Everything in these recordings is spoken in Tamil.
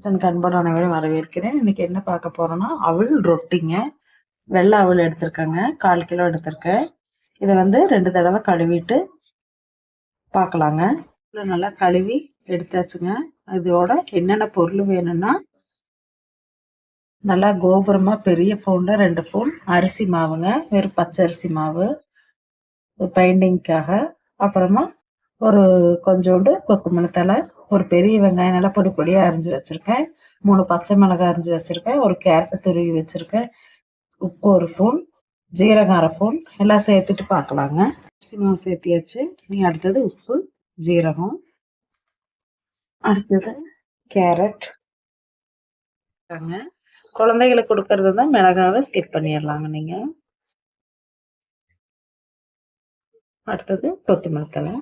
கிச்சனுக்கு அன்பான அனைவரையும் வரவேற்கிறேன். இன்னைக்கு என்ன பார்க்க போறோம்னா அவள் ரொட்டிங்க. வெள்ளை அவள் எடுத்திருக்கேங்க. கால் கிலோ எடுத்திருக்கேன் இதை வந்து ரெண்டு தடவை கழுவிட்டு பார்க்கலாங்க. நல்லா கழுவி எடுத்தாச்சுங்க. இதோட என்னென்ன பொருள் வேணும்னா நல்லா கோபுரமா பெரிய ஃபோன்ல ரெண்டு ஃபோன் அரிசி மாவுங்க. வெறும் பச்சரிசி மாவு. பெயிண்டிங்க்காக அப்புறமா ஒரு கொஞ்சோண்டு கொத்தமல்லி தலை ஒரு பெரிய வெங்காயம் நல்லா பொடி பொடியாக அரிஞ்சு வச்சுருக்கேன். மூணு பச்சை மிளகாய் அரிஞ்சு வச்சுருக்கேன். ஒரு கேரட் துருவி வச்சுருக்கேன். உப்பு ஒரு ஃபோன் ஜீரகம் அரை ஃபோன் எல்லாம் சேர்த்துட்டு பார்க்கலாங்க. மேக்ஸிமம் சேர்த்தியாச்சு. நீ அடுத்தது உப்பு ஜீரகம். அடுத்தது கேரட். குழந்தைகளுக்கு கொடுக்கறது தான் மிளகாவை ஸ்கிப் பண்ணிடலாங்க நீங்கள் அடுத்தது கொத்தமல்லி தலை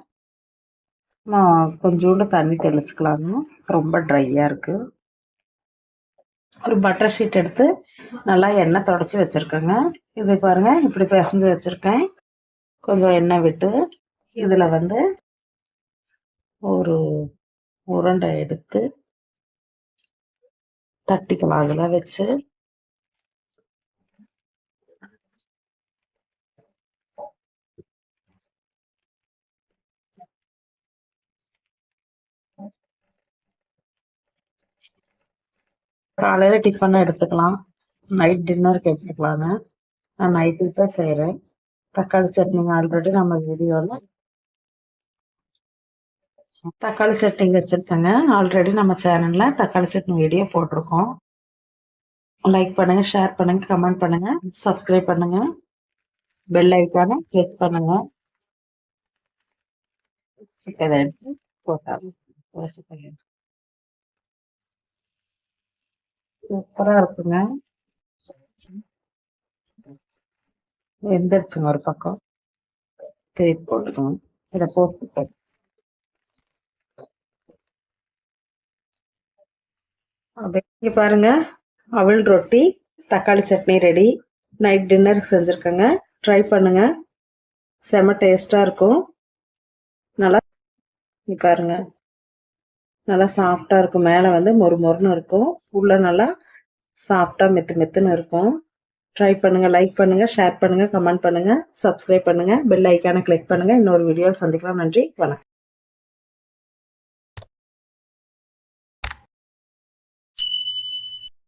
கொஞ்சோண்டு தண்ணி தெளிச்சுக்கலாங்க ரொம்ப ட்ரையாக இருக்குது ஒரு பட்டர் ஷீட் எடுத்து நல்லா எண்ணெய் தொடச்சி வச்சுருக்கேங்க. இது பாருங்கள் இப்படி பிசைஞ்சு வச்சுருக்கேன். கொஞ்சம் எண்ணெய் விட்டு இதில் வந்து ஒரு உருண்டை எடுத்து தட்டிக்கலாம். அதில் வச்சு காலையில் டிஃபன் எடுத்துக்கலாம். நைட் டின்னருக்கு எடுத்துக்கலாங்க நான் நைட்டு தான் செய்கிறேன் தக்காளி சட்னிங்க ஆல்ரெடி நம்ம வீடியோவில் தக்காளி சட்னி வச்சுருக்கேங்க. ஆல்ரெடி நம்ம சேனலில் தக்காளி சட்னி வீடியோ போட்டிருக்கோம். லைக் பண்ணுங்கள் ஷேர் பண்ணுங்கள் கமெண்ட் பண்ணுங்கள் சப்ஸ்கிரைப் பண்ணுங்கள் பெல் ஐக்கானை கிளிக் பண்ணுங்கள் இதை எடுத்து சூப்பரா இருக்குங்க. எந்திரிச்சுங்க ஒரு பக்கம். திருப்பி போட்டுக்கோங்க. இதை போட்டு இங்க பாருங்க. அவள் ரொட்டி தக்காளி சட்னி ரெடி. நைட் டின்னருக்கு செஞ்சுருக்கேங்க. ட்ரை பண்ணுங்க. செம டேஸ்டா இருக்கும். நல்லா பாருங்க. நல்லா சாஃப்டாக இருக்கும். மேலே வந்து மொறு மொறுன்னு இருக்கும். உள்ளே நல்லா சாஃப்டாக மெத்து மெத்துன்னு இருக்கும். ட்ரை பண்ணுங்கள் லைக் பண்ணுங்கள் ஷேர் பண்ணுங்கள் கமெண்ட் பண்ணுங்கள் சப்ஸ்கிரைப் பண்ணுங்கள் பெல் ஐக்கானை கிளிக் பண்ணுங்கள் இன்னொரு வீடியோ சந்திக்கலாம். நன்றி வணக்கம்.